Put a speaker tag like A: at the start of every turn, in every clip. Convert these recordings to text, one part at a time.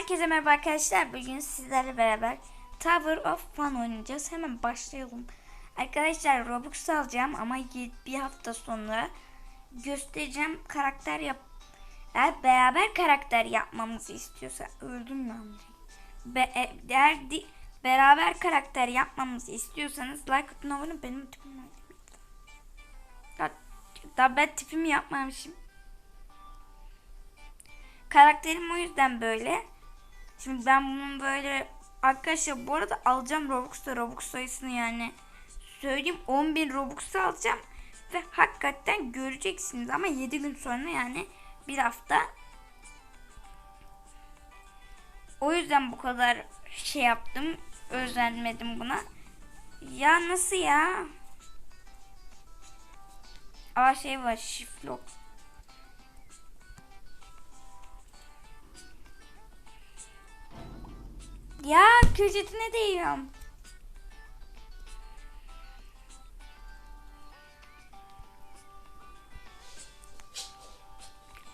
A: Herkese merhaba arkadaşlar. Bugün sizlerle beraber Tower of Fun oynayacağız. Hemen başlayalım. Arkadaşlar Robux alacağım ama bir hafta sonra göstereceğim karakter yap. Eğer beraber karakter yapmamızı istiyorsa öldüm ben. Be e- eğer beraber karakter yapmamızı istiyorsanız like atın abone benim tipim daha ben tipimi yapmamışım. Karakterim o yüzden böyle. Şimdi ben bunun böyle arkadaşlar bu arada alacağım Robux'ta Robux sayısını yani. Söyleyeyim 10.000 Robux alacağım. Ve hakikaten göreceksiniz ama 7 gün sonra yani bir hafta. O yüzden bu kadar şey yaptım özenmedim buna. Ya nasıl ya? Aa şey var shift Ya köşetine değiyorum.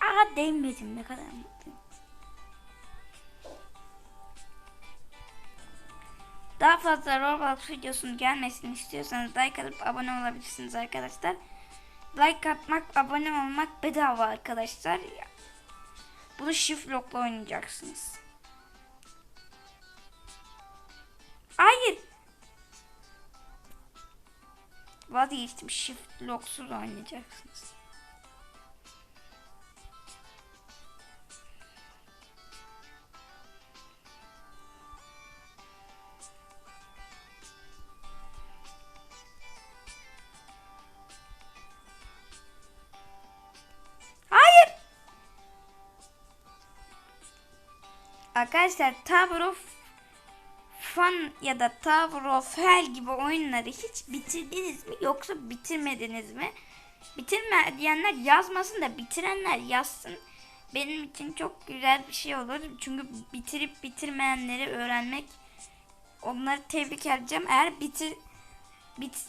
A: Aa değmedim ne kadar mutluyum. Daha fazla Roblox videosunun gelmesini istiyorsanız like atıp abone olabilirsiniz arkadaşlar. Like atmak, abone olmak bedava arkadaşlar. Bunu shift lock'la oynayacaksınız. Hayır. Vazgeçtim. Shift locksuz oynayacaksınız. Hayır. Arkadaşlar Tower of Fun ya da Tower of Hell gibi oyunları hiç bitirdiniz mi yoksa bitirmediniz mi? Bitirme diyenler yazmasın da bitirenler yazsın. Benim için çok güzel bir şey olur. Çünkü bitirip bitirmeyenleri öğrenmek onları tebrik edeceğim. Eğer bitir bit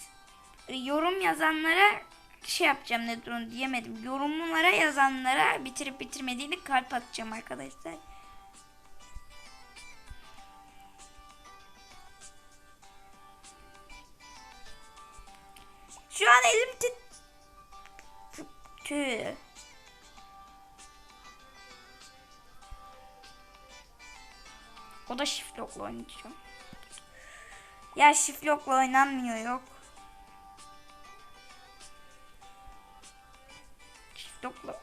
A: yorum yazanlara şey yapacağım ne durun diyemedim. Yorumlara yazanlara bitirip bitirmediğini kalp atacağım arkadaşlar. Shift lock'la oynayacağım. Ya shift lock'la oynanmıyor yok. Shift lock'la.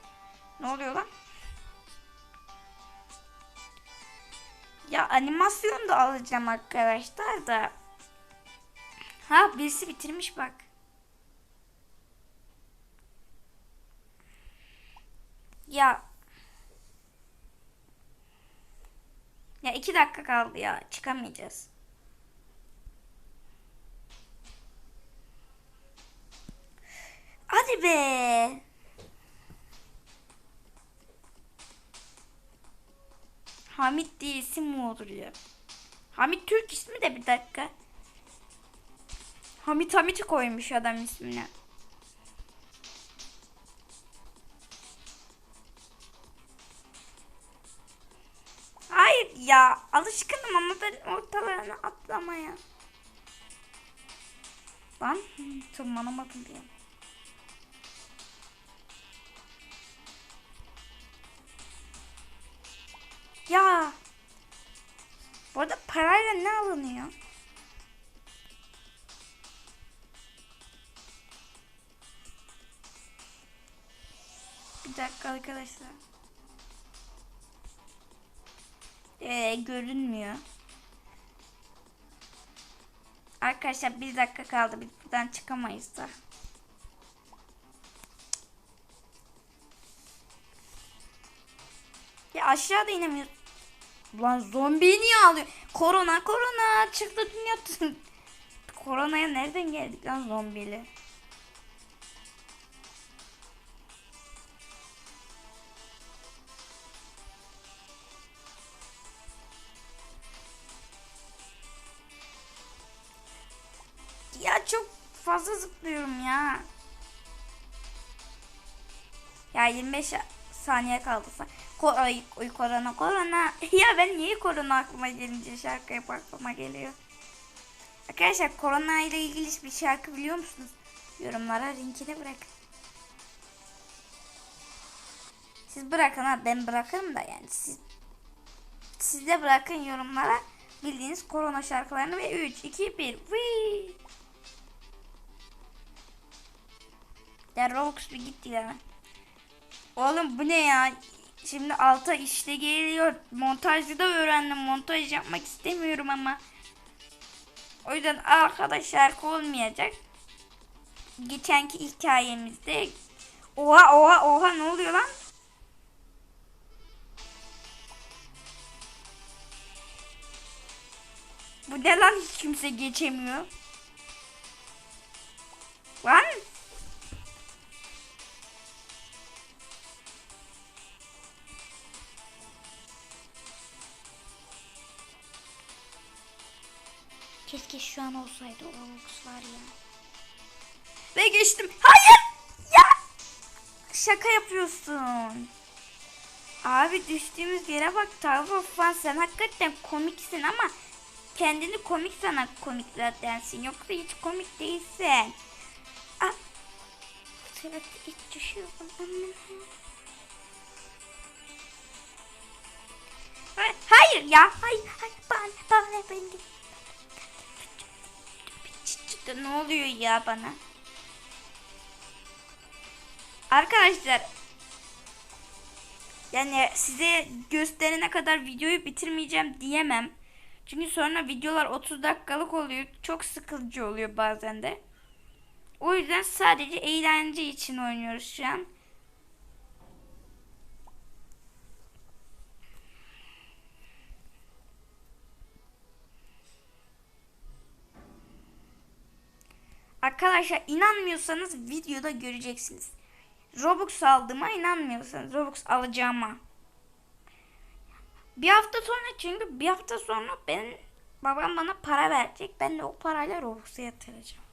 A: Ne oluyor lan? Ya animasyon da alacağım arkadaşlar da. Ha birisi bitirmiş bak. Ya. Ya iki dakika kaldı ya. Çıkamayacağız. Hadi be. Hamit diye isim mi olur ya? Hamit Türk ismi de bir dakika. Hamit Hamit'i koymuş adam ismine. Ben ortalarına atlamaya. Lan tırmanamadım diye. Ya. Bu arada parayla ne alınıyor? Bir dakika arkadaşlar. Ee, görünmüyor. Arkadaşlar bir dakika kaldı. Biz buradan çıkamayız da. Ya aşağıda inemiyoruz. Ulan zombiyi niye alıyor? Korona korona çıktı dünya. Koronaya nereden geldik lan zombiyle? Çok fazla zıplıyorum ya. Ya 25 saniye kaldıysa. Ko ay, korona korona. ya ben niye korona aklıma gelince şarkı yap aklıma geliyor. Arkadaşlar korona ile ilgili bir şarkı biliyor musunuz? Yorumlara linkini bırakın. Siz bırakın ha ben bırakırım da yani siz siz de bırakın yorumlara bildiğiniz korona şarkılarını ve 3 2 1 Wii. Ya Roblox bir gitti ya. Oğlum bu ne ya? Şimdi alta işte geliyor. Montajda da öğrendim. Montaj yapmak istemiyorum ama. O yüzden arkadaş şarkı olmayacak. Geçenki hikayemizde. Oha oha oha ne oluyor lan? Bu ne lan hiç kimse geçemiyor. Lan. Keşke şu an olsaydı Roblox var ya. Ve geçtim. Hayır! Ya! Şaka yapıyorsun. Abi düştüğümüz yere bak of Fun sen hakikaten komiksin ama kendini komik sana komik zatensin. Yoksa hiç komik değilsin. Ah. Evet hiç düşüyorum. Hayır ya. Hayır. Hayır. Bana, bana ben de. Ne oluyor ya bana? Arkadaşlar yani size gösterene kadar videoyu bitirmeyeceğim diyemem. Çünkü sonra videolar 30 dakikalık oluyor. Çok sıkıcı oluyor bazen de. O yüzden sadece eğlence için oynuyoruz şu an. Arkadaşlar inanmıyorsanız videoda göreceksiniz. Robux aldığıma inanmıyorsanız Robux alacağıma. Bir hafta sonra çünkü bir hafta sonra ben babam bana para verecek. Ben de o parayla Robux'a yatıracağım.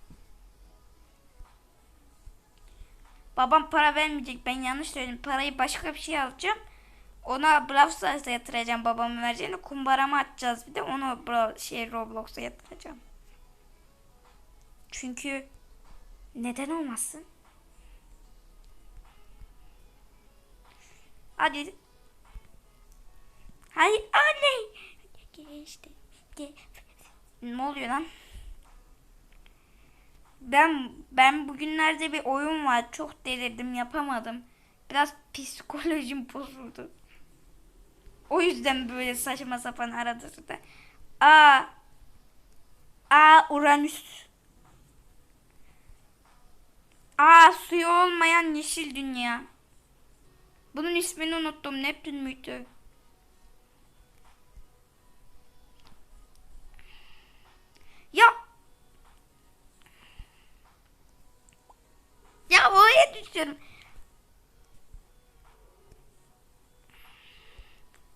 A: Babam para vermeyecek. Ben yanlış söyledim. Parayı başka bir şey alacağım. Ona Brawl Stars'a yatıracağım babamın vereceğini. Kumbarama atacağız bir de onu Brawl, şey Roblox'a yatıracağım. Çünkü neden olmasın? Hadi. Hayır anne. Geçti. Ne oluyor lan? Ben ben bugünlerde bir oyun var. Çok delirdim, yapamadım. Biraz psikolojim bozuldu. O yüzden böyle saçma sapan arada da. Aa. Aa Uranüs. Aa suyu olmayan yeşil dünya. Bunun ismini unuttum. Neptün müydü? Ya. Ya oraya düşüyorum.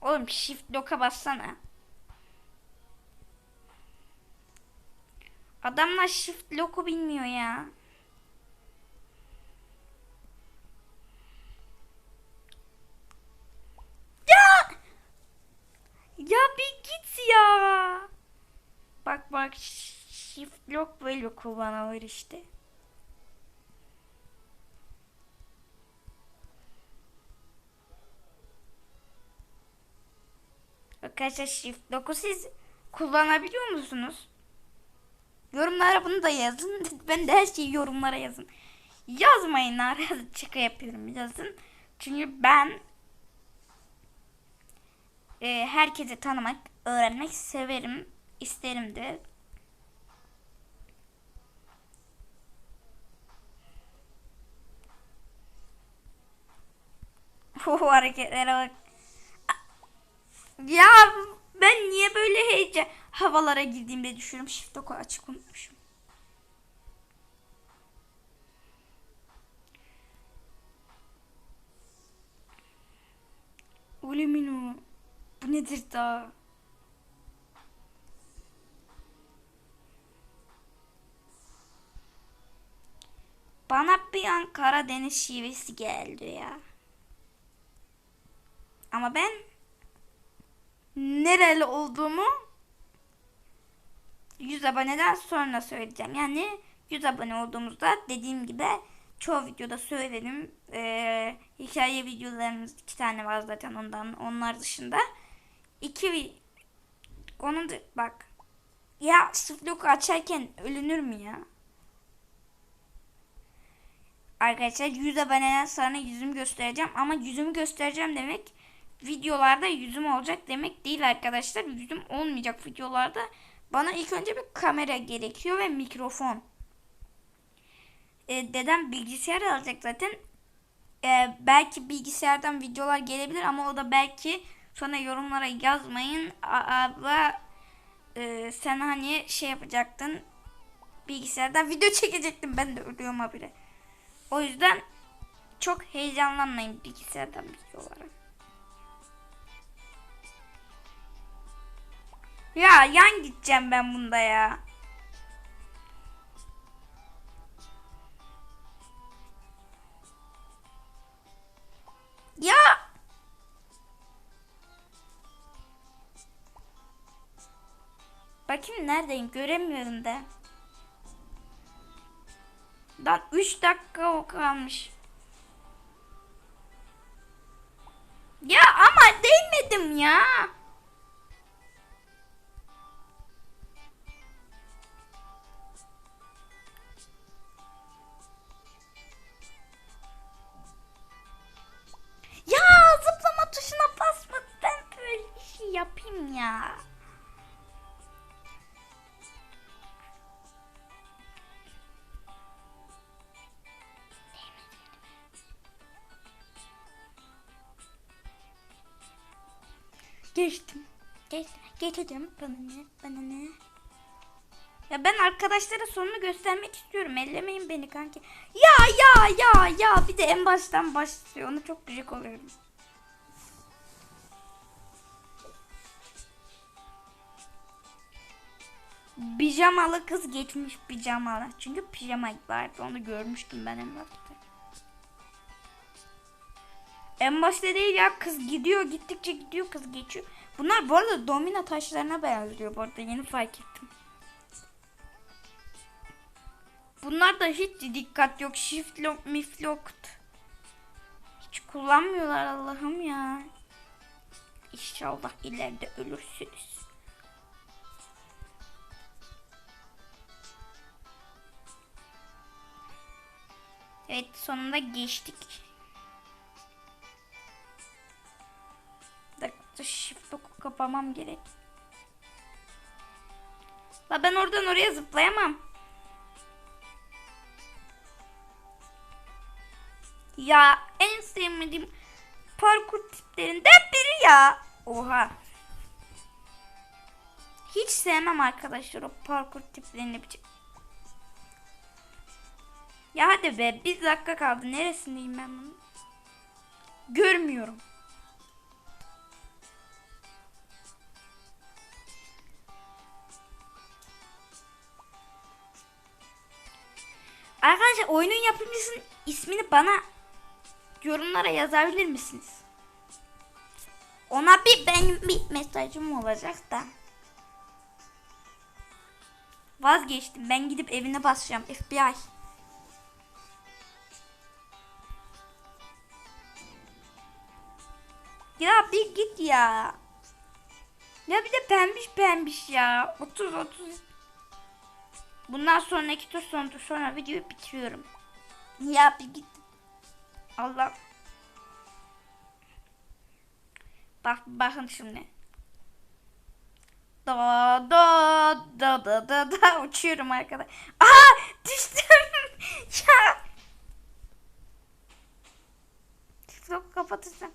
A: Oğlum shift lock'a bassana. Adamlar shift lock'u bilmiyor. Ya bir git ya. Bak bak lock böyle kullanılır işte. Arkadaşlar shift lock'u siz kullanabiliyor musunuz? Yorumlara bunu da yazın. Ben de her şeyi yorumlara yazın. Yazmayın arada şaka yapıyorum yazın. Çünkü ben e, herkesi tanımak, öğrenmek severim, isterim de. Bu hareketlere bak. Ya ben niye böyle heyecan havalara girdiğimde düşüyorum. Shift oku açık unutmuşum. Ulemino. Bu nedir daha? Bana bir an Karadeniz şivesi geldi ya. Ama ben nereli olduğumu 100 aboneden sonra söyleyeceğim. Yani 100 abone olduğumuzda dediğim gibi çoğu videoda söyledim. Ee, hikaye videolarımız iki tane var zaten ondan. Onlar dışında iki onun da, bak ya sıfırlık açarken ölünür mü ya? Arkadaşlar 100 aboneden sonra yüzümü göstereceğim ama yüzümü göstereceğim demek videolarda yüzüm olacak demek değil arkadaşlar. Yüzüm olmayacak videolarda. Bana ilk önce bir kamera gerekiyor ve mikrofon. Ee, dedem bilgisayar alacak zaten. Ee, belki bilgisayardan videolar gelebilir ama o da belki sonra yorumlara yazmayın. Abla e, sen hani şey yapacaktın bilgisayardan video çekecektim ben de ölüyorum habire. O yüzden çok heyecanlanmayın bilgisayardan videolara. Ya yan gideceğim ben bunda ya. Ya Bakayım neredeyim göremiyorum da. Lan 3 dakika kalmış. Ya ama değmedim. Ya Geçtim. Geçtim. Geçeceğim. Bana ne? Bana ne? Ya ben arkadaşlara sonunu göstermek istiyorum. Ellemeyin beni kanki. Ya ya ya ya. Bir de en baştan başlıyor. Onu çok gıcık oluyorum. Pijamalı kız geçmiş pijamalı. Çünkü pijama vardı. Onu görmüştüm ben en başta. En başta değil ya kız gidiyor gittikçe gidiyor kız geçiyor. Bunlar bu arada domino taşlarına benziyor bu arada yeni fark ettim. Bunlar da hiç dikkat yok. Shift lock, mif lock. Hiç kullanmıyorlar Allah'ım ya. İnşallah ileride ölürsünüz. Evet sonunda geçtik. Bir dakika shift lock'u kapamam gerek. La ben oradan oraya zıplayamam. Ya en sevmediğim parkur tiplerinden biri ya. Oha. Hiç sevmem arkadaşlar o parkur tiplerini. Ya hadi be bir dakika kaldı. Neresindeyim ben bunu? Görmüyorum. Oyunun yapımcısının ismini bana yorumlara yazabilir misiniz? Ona bir benim bir mesajım olacak da. Vazgeçtim. Ben gidip evine basacağım. FBI. Ya bir git ya. Ya bir de pembiş pembiş ya. 30 30. Bundan sonraki tur son sonra videoyu bitiriyorum. Ya bir git. Allah. Bak bakın şimdi. Da da da da da da uçuyorum arkadaş. Aha düştüm. ya. TikTok kapatırsam.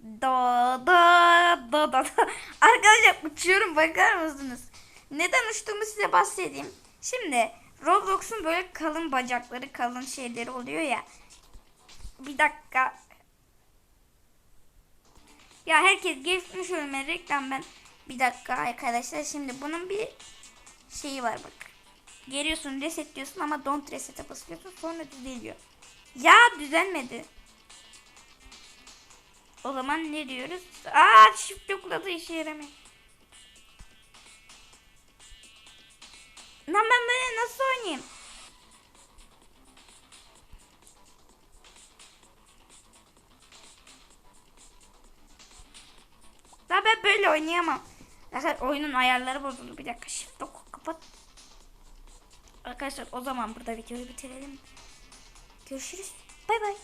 A: Da da da da da. Arkadaşlar uçuyorum bakar mısınız? Neden uçtuğumu size bahsedeyim. Şimdi Roblox'un böyle kalın bacakları, kalın şeyleri oluyor ya. Bir dakika. Ya herkes geçmiş ölme reklam ben. Bir dakika arkadaşlar şimdi bunun bir şeyi var bak. Geliyorsun reset diyorsun ama don't reset'e basıyorsun sonra düzeliyor. Ya düzelmedi. O zaman ne diyoruz? Aa shift yokladı işe yaramıyor. Lan ben böyle nasıl oynayayım? Lan ben böyle oynayamam. Arkadaşlar oyunun ayarları bozuldu. Bir dakika shift kapat. Arkadaşlar o zaman burada videoyu bitirelim. Görüşürüz. Bay bay.